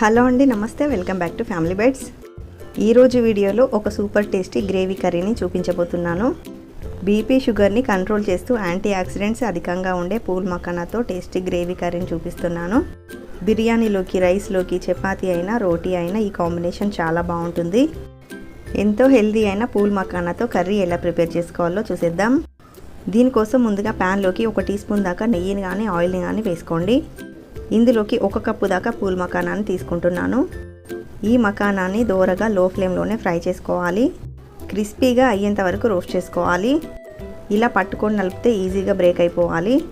Hello అండి నమస్తే. Welcome back to family bytes ఈరోజు వీడియోలో ఒక సూపర్ టేస్టీ గ్రేవీ కర్రీని చూపించబోతున్నాను. బీపీ షుగర్ని కంట్రోల్ చేస్తూ యాంటీ ఆక్సిడెంట్స్ అధికంగా ఉండే పూల్ మకానాతో టేస్టీ గ్రేవీ కర్రీని చూపిస్తున్నాను. బిర్యానీలోకి రైస్లోకి చపాతీ అయినా రోటీ అయినా ఈ కాంబినేషన్ చాలా బాగుంటుంది. ఎంతో హెల్దీ అయిన పూల్ మకానాతో కర్రీ ఎలా ప్రిపేర్ చేసుకోవాలో చూసేద్దాం. దీనికోసం ముందుగా ప్యాన్లోకి ఒక టీ స్పూన్ దాకా నెయ్యిని కానీ ఆయిల్ని కానీ వేసుకోండి. ఇందులోకి ఒక కప్పు దాకా పూల్ మకానాన్ని తీసుకుంటున్నాను. ఈ మకానాన్ని దోరగా లో ఫ్లేమ్లోనే ఫ్రై చేసుకోవాలి. క్రిస్పీగా అయ్యేంత వరకు రోస్ట్ చేసుకోవాలి. ఇలా పట్టుకొని నలిపితే ఈజీగా బ్రేక్ అయిపోవాలి.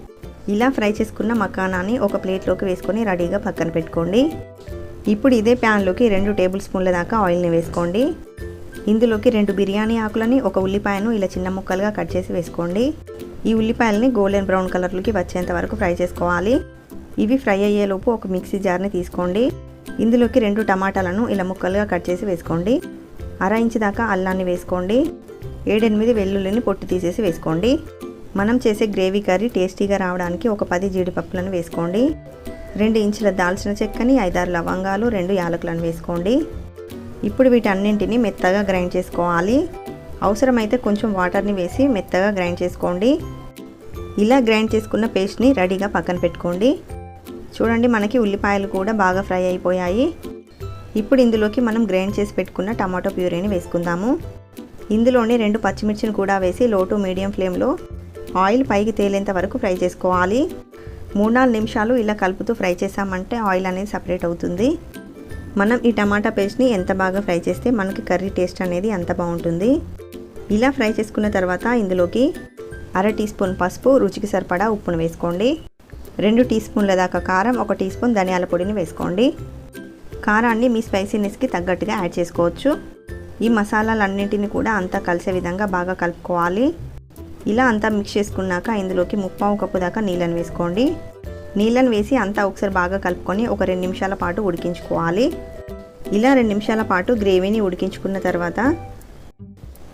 ఇలా ఫ్రై చేసుకున్న మకానాన్ని ఒక ప్లేట్లోకి వేసుకొని రెడీగా పక్కన పెట్టుకోండి. ఇప్పుడు ఇదే ప్యాన్లోకి రెండు టేబుల్ స్పూన్ల దాకా ఆయిల్ని వేసుకోండి. ఇందులోకి రెండు బిర్యానీ ఆకులని ఒక ఉల్లిపాయను ఇలా చిన్న ముక్కలుగా కట్ చేసి వేసుకోండి. ఈ ఉల్లిపాయలని గోల్డెన్ బ్రౌన్ కలర్లోకి వచ్చేంత వరకు ఫ్రై చేసుకోవాలి. ఇవి ఫ్రై అయ్యేలోపు ఒక మిక్సీ జార్ని తీసుకోండి. ఇందులోకి రెండు టమాటాలను ఇలా ముక్కలుగా కట్ చేసి వేసుకోండి. అర ఇంచు దాకా అల్లాన్ని వేసుకోండి. ఏడెనిమిది వెల్లుల్లిని పొట్టు తీసేసి వేసుకోండి. మనం చేసే గ్రేవీ కర్రీ టేస్టీగా రావడానికి ఒక పది జీడిపప్పులను వేసుకోండి. రెండు ఇంచుల దాల్చిన చెక్కని ఐదారు లవంగాలు రెండు యాలకులను వేసుకోండి. ఇప్పుడు వీటన్నింటిని మెత్తగా గ్రైండ్ చేసుకోవాలి. అవసరమైతే కొంచెం వాటర్ని వేసి మెత్తగా గ్రైండ్ చేసుకోండి. ఇలా గ్రైండ్ చేసుకున్న పేస్ట్ని రెడీగా పక్కన పెట్టుకోండి. చూడండి మనకి ఉల్లిపాయలు కూడా బాగా ఫ్రై అయిపోయాయి. ఇప్పుడు ఇందులోకి మనం గ్రైండ్ చేసి పెట్టుకున్న టమాటో ప్యూరీని వేసుకుందాము. ఇందులోనే రెండు పచ్చిమిర్చిని కూడా వేసి లో టు మీడియం ఫ్లేమ్లో ఆయిల్ పైకి తేలేంత వరకు ఫ్రై చేసుకోవాలి. మూడు నాలుగు నిమిషాలు ఇలా కలుపుతూ ఫ్రై చేసామంటే ఆయిల్ అనేది సపరేట్ అవుతుంది. మనం ఈ టమాటా పేస్ట్ని ఎంత బాగా ఫ్రై చేస్తే మనకి కర్రీ టేస్ట్ అనేది అంత బాగుంటుంది. ఇలా ఫ్రై చేసుకున్న తర్వాత ఇందులోకి అర టీ స్పూన్ పసుపు రుచికి సరిపడా ఉప్పును వేసుకోండి. రెండు టీ స్పూన్ల దాకా కారం ఒక టీ స్పూన్ ధనియాల పొడిని వేసుకోండి. కారాన్ని మీ స్పైసీనెస్కి తగ్గట్టుగా యాడ్ చేసుకోవచ్చు. ఈ మసాలాలన్నింటినీ కూడా అంతా కలిసే విధంగా బాగా కలుపుకోవాలి. ఇలా అంతా మిక్స్ చేసుకున్నాక ఇందులోకి ముప్పావు కప్పు దాకా నీళ్ళని వేసుకోండి. నీళ్ళని వేసి అంతా ఒకసారి బాగా కలుపుకొని ఒక రెండు నిమిషాల పాటు ఉడికించుకోవాలి. ఇలా రెండు నిమిషాల పాటు గ్రేవీని ఉడికించుకున్న తర్వాత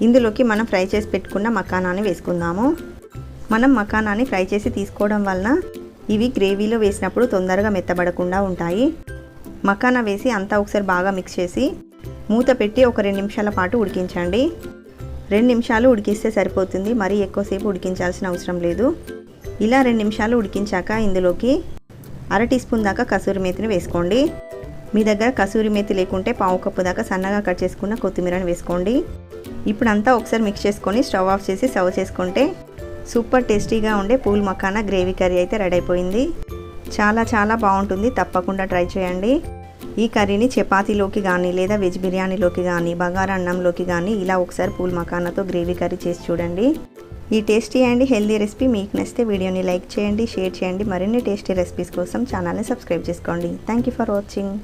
ఇందులోకి మనం ఫ్రై చేసి పెట్టుకున్న మకానాన్ని వేసుకుందాము. మనం మకానాన్ని ఫ్రై చేసి తీసుకోవడం వలన ఇవి గ్రేవీలో వేసినప్పుడు తొందరగా మెత్తబడకుండా ఉంటాయి. మకానా వేసి అంతా ఒకసారి బాగా మిక్స్ చేసి మూత పెట్టి ఒక రెండు నిమిషాల పాటు ఉడికించండి. రెండు నిమిషాలు ఉడికిస్తే సరిపోతుంది. మరీ ఎక్కువసేపు ఉడికించాల్సిన అవసరం లేదు. ఇలా రెండు నిమిషాలు ఉడికించాక ఇందులోకి అర టీ స్పూన్ దాకా కసూరి మేతిని వేసుకోండి. మీ దగ్గర కసూరి మేతి లేకుంటే పావు కప్పు దాకా సన్నగా కట్ చేసుకున్న కొత్తిమీరని వేసుకోండి. ఇప్పుడు అంతా ఒకసారి మిక్స్ చేసుకొని స్టవ్ ఆఫ్ చేసి సర్వ్ చేసుకుంటే సూపర్ టేస్టీగా ఉండే పూల్ మకానా గ్రేవీ కర్రీ అయితే రెడీ అయిపోయింది. చాలా చాలా బాగుంటుంది. తప్పకుండా ట్రై చేయండి. ఈ కర్రీని చపాతీలోకి కానీ లేదా వెజ్ బిర్యానీలోకి కానీ బగారా అన్నంలోకి కానీ ఇలా ఒకసారి పూల్ మకానాతో గ్రేవీ కర్రీ చేసి చూడండి. ఈ టేస్టీ అండ్ హెల్దీ రెసిపీ మీకు నచ్చితే వీడియోని లైక్ చేయండి షేర్ చేయండి. మరిన్ని టేస్టీ రెసిపీస్ కోసం ఛానల్ని సబ్స్క్రైబ్ చేసుకోండి. Thank you for watching.